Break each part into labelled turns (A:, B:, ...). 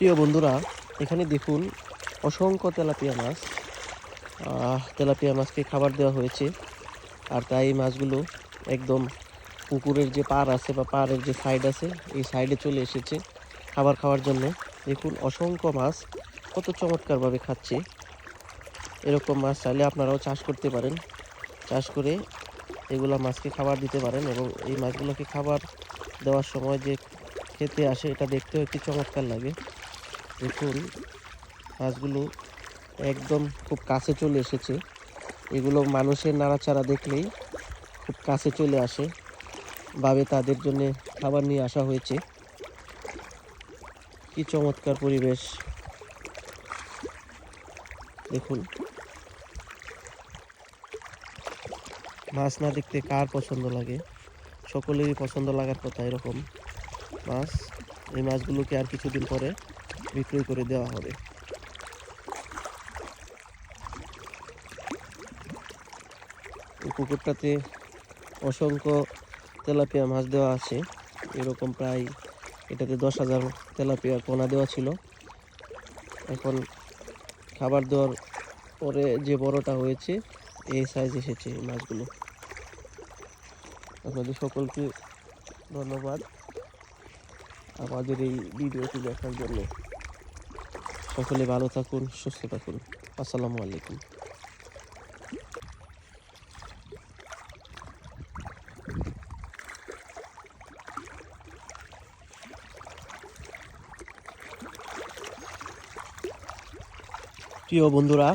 A: প্রিয় বন্ধুরা, এখানে দেখুন অসংখ্য তেলাপিয়া মাছ। তেলাপিয়া মাছকে খাবার দেওয়া হয়েছে। আর তাই এই মাছগুলো একদম পুকুরের যে পার আছে বা পাড়ের যে সাইড আছে, এই সাইডে চলে এসেছে খাবার খাওয়ার জন্য। দেখুন অসংখ্য মাছ কত চমৎকারভাবে খাচ্ছে। এরকম মাছ চাইলে আপনারাও চাষ করতে পারেন। চাষ করে এগুলা মাছকে খাবার দিতে পারেন এবং এই মাছগুলোকে খাবার দেওয়ার সময় যে খেতে আসে, এটা দেখতেও একটি চমৎকার লাগে। দেখুন মাছগুলো একদম খুব কাছে চলে এসেছে। এগুলো মানুষের নাড়াচাড়া দেখলেই খুব কাছে চলে আসে। ভাবে তাদের জন্য খাবার নিয়ে আসা হয়েছে। কি চমৎকার পরিবেশ। দেখুন। মাছ না দেখতে কার পছন্দ লাগে? সকলেরই পছন্দ লাগার কথা এরকম। মাছ, এই মাছগুলোকে আর কিছুদিন পরে বিক্রয় করে দেওয়া হবে। পুকুরটাতে অসংখ্য তেলাপিয়া মাছ দেওয়া আছে। এরকম প্রায় এটাতে দশ হাজার তেলাপিয়া পোনা দেওয়া ছিল। এখন খাবার দেওয়ার পরে যে বড়টা হয়েছে, এই সাইজ এসেছে এই মাছগুলো। আপনাদের সকলকে ধন্যবাদ। আমাদের এই ভিডিওটি দেখার জন্য সকলে ভালো থাকুন, সুস্থ থাকুন। আসসালামু আলাইকুম। প্রিয় বন্ধুরা,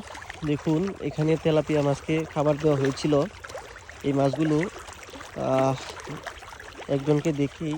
A: দেখুন, এখানে তেলাপিয়া মাছকে খাবার দেওয়া হয়েছিল। এই মাছগুলো একজনকে দেখি